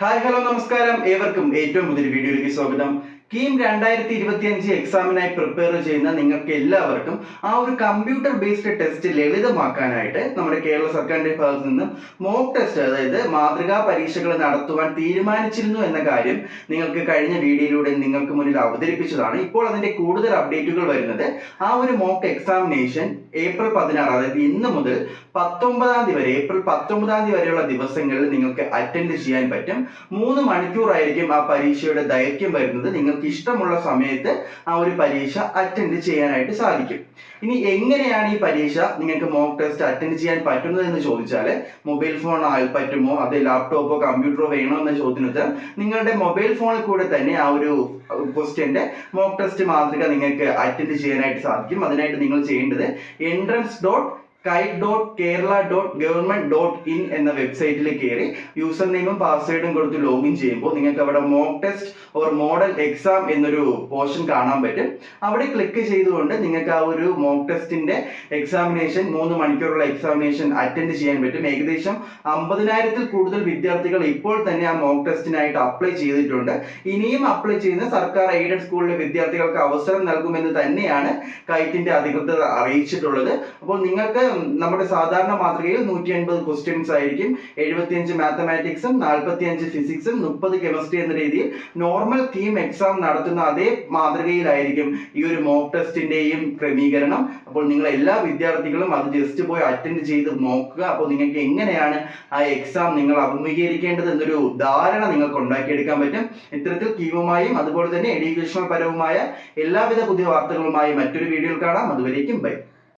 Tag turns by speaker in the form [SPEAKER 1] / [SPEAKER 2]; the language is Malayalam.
[SPEAKER 1] ഹായ് ഹലോ നമസ്കാരം. ഏവർക്കും ഏറ്റവും പുതിയൊരു വീഡിയോയിലേക്ക് സ്വാഗതം. കീം രണ്ടായിരത്തി ഇരുപത്തി അഞ്ച് എക്സാമിനായി പ്രിപ്പയർ ചെയ്യുന്ന നിങ്ങൾക്ക് എല്ലാവർക്കും ആ ഒരു കമ്പ്യൂട്ടർ ബേസ്ഡ് ടെസ്റ്റ് ലളിതമാക്കാനായിട്ട് നമ്മുടെ കേരള സർക്കാരിന്റെ ഭാഗത്ത് നിന്ന് മോക്ക് ടെസ്റ്റ് അതായത് മാതൃകാ പരീക്ഷകൾ നടത്തുവാൻ തീരുമാനിച്ചിരുന്നു എന്ന കാര്യം നിങ്ങൾക്ക് കഴിഞ്ഞ വീഡിയോയിലൂടെ നിങ്ങൾക്ക് മുന്നിൽ അവതരിപ്പിച്ചതാണ്. ഇപ്പോൾ അതിന്റെ കൂടുതൽ അപ്ഡേറ്റുകൾ വരുന്നത് ആ ഒരു മോക്ക് എക്സാമിനേഷൻ ഏപ്രിൽ പതിനാറ് അതായത് ഇന്ന് മുതൽ പത്തൊമ്പതാം തീയതി വരെ ഏപ്രിൽ പത്തൊമ്പതാം തീയതി വരെയുള്ള ദിവസങ്ങളിൽ നിങ്ങൾക്ക് അറ്റൻഡ് ചെയ്യാൻ പറ്റും. മൂന്ന് മണിക്കൂറായിരിക്കും ആ പരീക്ഷയുടെ ദൈർഘ്യം വരുന്നത്. നിങ്ങൾക്ക് ഇഷ്ടമുള്ള സമയത്ത് ആ ഒരു പരീക്ഷ അറ്റൻഡ് ചെയ്യാനായിട്ട് സാധിക്കും. ഇനി എങ്ങനെയാണ് ഈ പരീക്ഷ നിങ്ങൾക്ക് മോക്ക് ടെസ്റ്റ് അറ്റൻഡ് ചെയ്യാൻ പറ്റുന്നത് എന്ന് ചോദിച്ചാൽ മൊബൈൽ ഫോൺ ആയി പറ്റുമോ അത് ലാപ്ടോപ്പോ കമ്പ്യൂട്ടറോ വേണോ എന്ന ചോദ്യത്തിന് നിങ്ങളുടെ മൊബൈൽ ഫോണിൽ കൂടെ തന്നെ ആ ഒരു ക്വസ്റ്റ്യന്റെ മോക്ക് ടെസ്റ്റ് മാതൃക നിങ്ങൾക്ക് അറ്റൻഡ് ചെയ്യാനായിട്ട് സാധിക്കും. അതിനായിട്ട് നിങ്ങൾ ചെയ്യേണ്ടത് entrance dot kite dot Kerala dot government dot in എന്ന വെബ്സൈറ്റിൽ കയറി യൂസർ നെയിമും പാസ്വേഡും കൊടുത്ത് ലോഗിൻ ചെയ്യുമ്പോൾ നിങ്ങൾക്ക് അവിടെ mock test or model exam എന്നൊരു പോർഷൻ കാണാൻ പറ്റും. അവിടെ ക്ലിക്ക് ചെയ്തുകൊണ്ട് നിങ്ങൾക്ക് ആ ഒരു മോക്ക് ടെസ്റ്റിന്റെ എക്സാമിനേഷൻ മൂന്ന് മണിക്കൂറുള്ള എക്സാമിനേഷൻ അറ്റൻഡ് ചെയ്യാൻ പറ്റും. ഏകദേശം അമ്പതിനായിരത്തിൽ കൂടുതൽ വിദ്യാർത്ഥികൾ ഇപ്പോൾ തന്നെ ആ മോക്ക് ടെസ്റ്റിനായിട്ട് അപ്ലൈ ചെയ്തിട്ടുണ്ട്. ഇനിയും അപ്ലൈ ചെയ്യുന്ന സർക്കാർ എയ്ഡഡ് സ്കൂളിലെ വിദ്യാർത്ഥികൾക്ക് അവസരം നൽകുമെന്ന് തന്നെയാണ് കൈറ്റിന്റെ അധികൃതർ അറിയിച്ചിട്ടുള്ളത്. അപ്പോൾ നിങ്ങൾക്ക് നമ്മുടെ സാധാരണ മാതൃകയിൽ നൂറ്റി അൻപത് ക്വസ്റ്റ്യൻസ് ആയിരിക്കും. എഴുപത്തിയഞ്ച് മാത്തമാറ്റിക്സും നാൽപ്പത്തിയഞ്ച് ഫിസിക്സും മുപ്പത് കെമിസ്ട്രി എന്ന രീതിയിൽ നോർമൽ തീം എക്സാം നടത്തുന്ന അതേ മാതൃകയിലായിരിക്കും ഈ ഒരു മോക്ക് ടെസ്റ്റിന്റെയും ക്രമീകരണം. അപ്പോൾ നിങ്ങൾ എല്ലാ വിദ്യാർത്ഥികളും അത് ജസ്റ്റ് പോയി അറ്റൻഡ് ചെയ്ത് നോക്കുക. അപ്പോൾ നിങ്ങൾക്ക് എങ്ങനെയാണ് ആ എക്സാം നിങ്ങൾ അഭിമുഖീകരിക്കേണ്ടത് എന്നൊരു ധാരണ നിങ്ങൾക്ക് ഉണ്ടാക്കിയെടുക്കാൻ പറ്റും. ഇത്തരത്തിൽ കീവുമായും അതുപോലെ തന്നെ എഡ്യൂക്കേഷണൽ പരവുമായ എല്ലാവിധ പുതിയ വാർത്തകളുമായി മറ്റൊരു വീഡിയോയിൽ കാണാം. അതുവരേക്കും ബൈ.